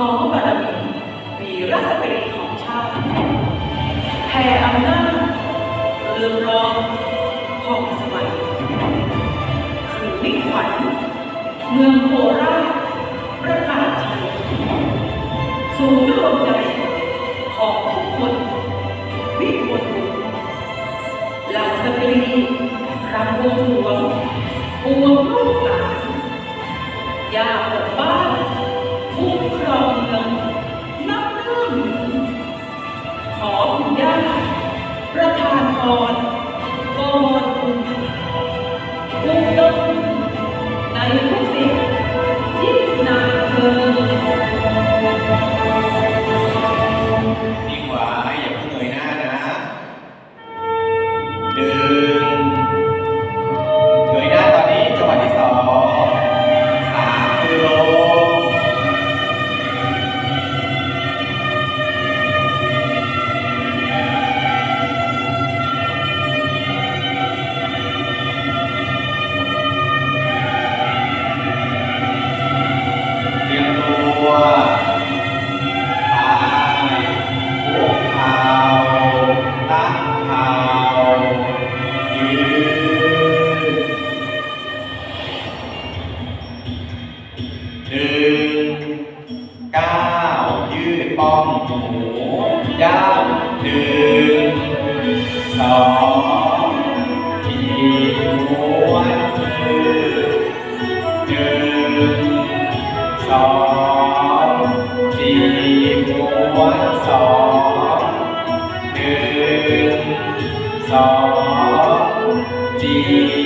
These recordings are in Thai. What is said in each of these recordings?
ขอบารมีวีรสตรีของชาติแผ่อำนาจเรืองรองของสมัย คือมิ่ขวัญเมืองโคราชประกาศชัยสู่ดวงใจของทุกคนวิมลหลังสตรีรำวงหลวงปวงลูกหลานยาปกบ้าน อนโกมอน ย้ำหนึ่งสองทีกม้วนหนึ่งสองทีหัวสองหนึ่งสองที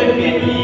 分辨你。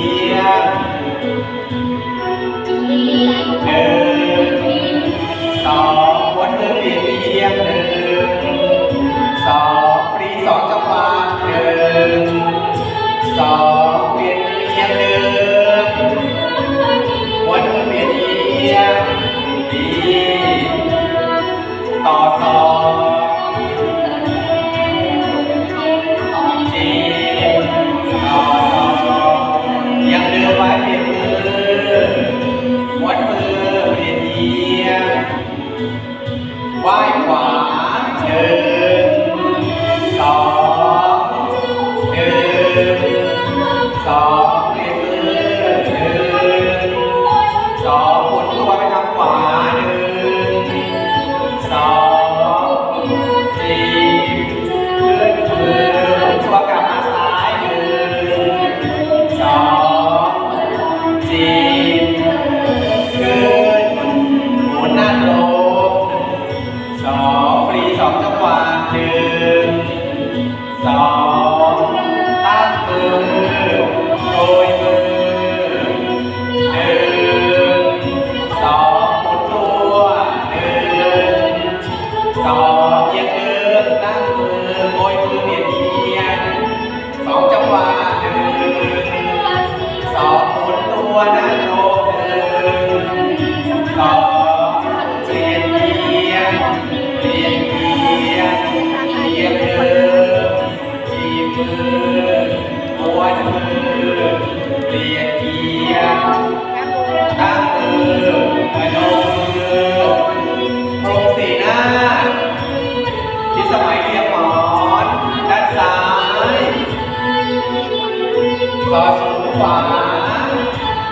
อสูงขวา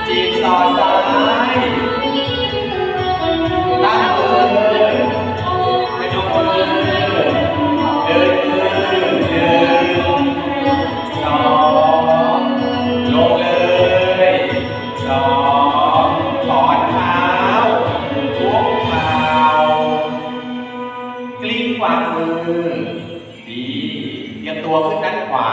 จีบสอซ้าย ตั้งมือไปยกมือเดินเด็หนสองลงเลยสองถอนเท้าพวกเท้ากลิ้งขวามือ ดีเตรียมตัวขึ้นด้านขวา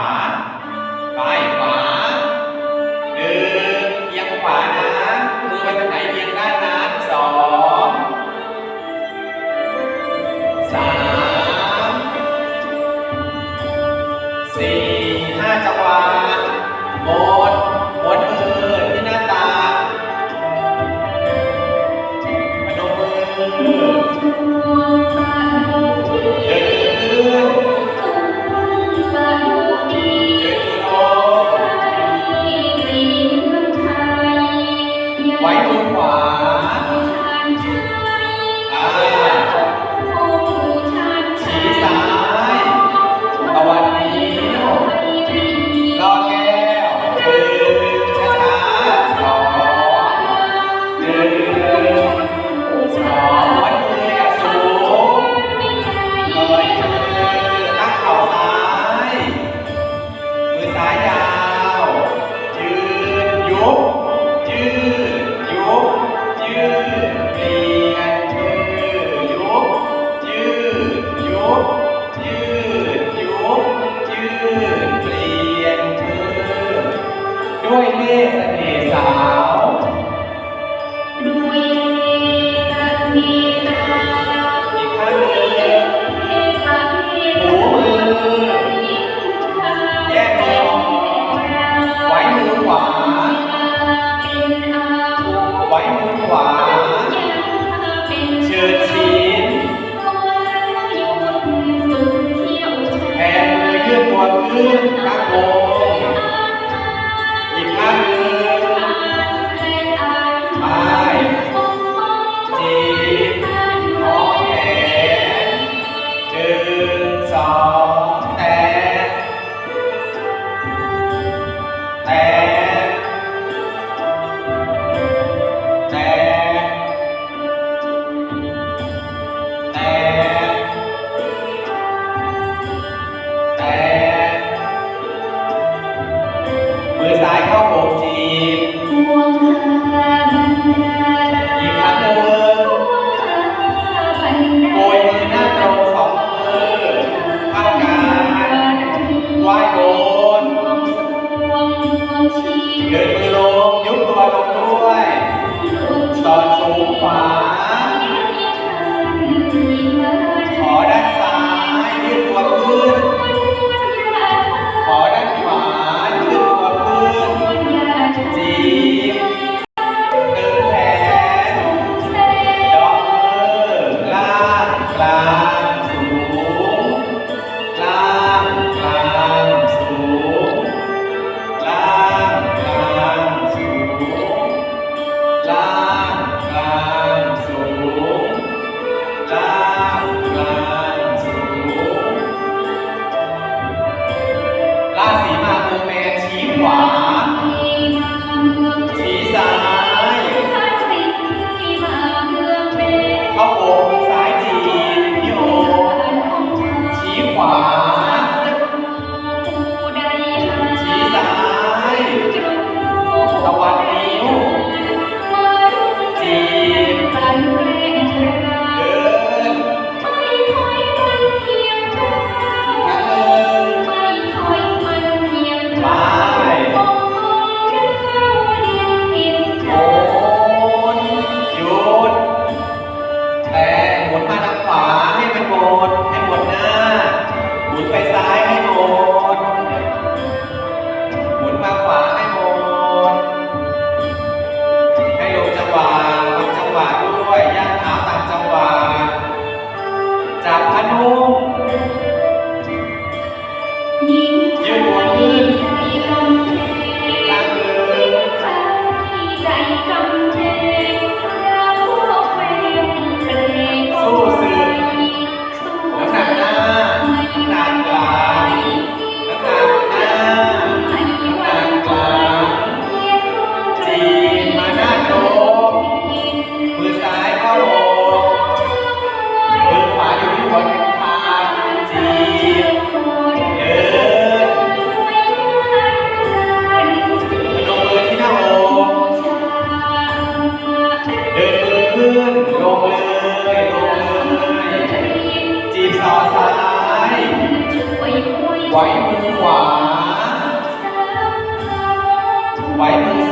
ไ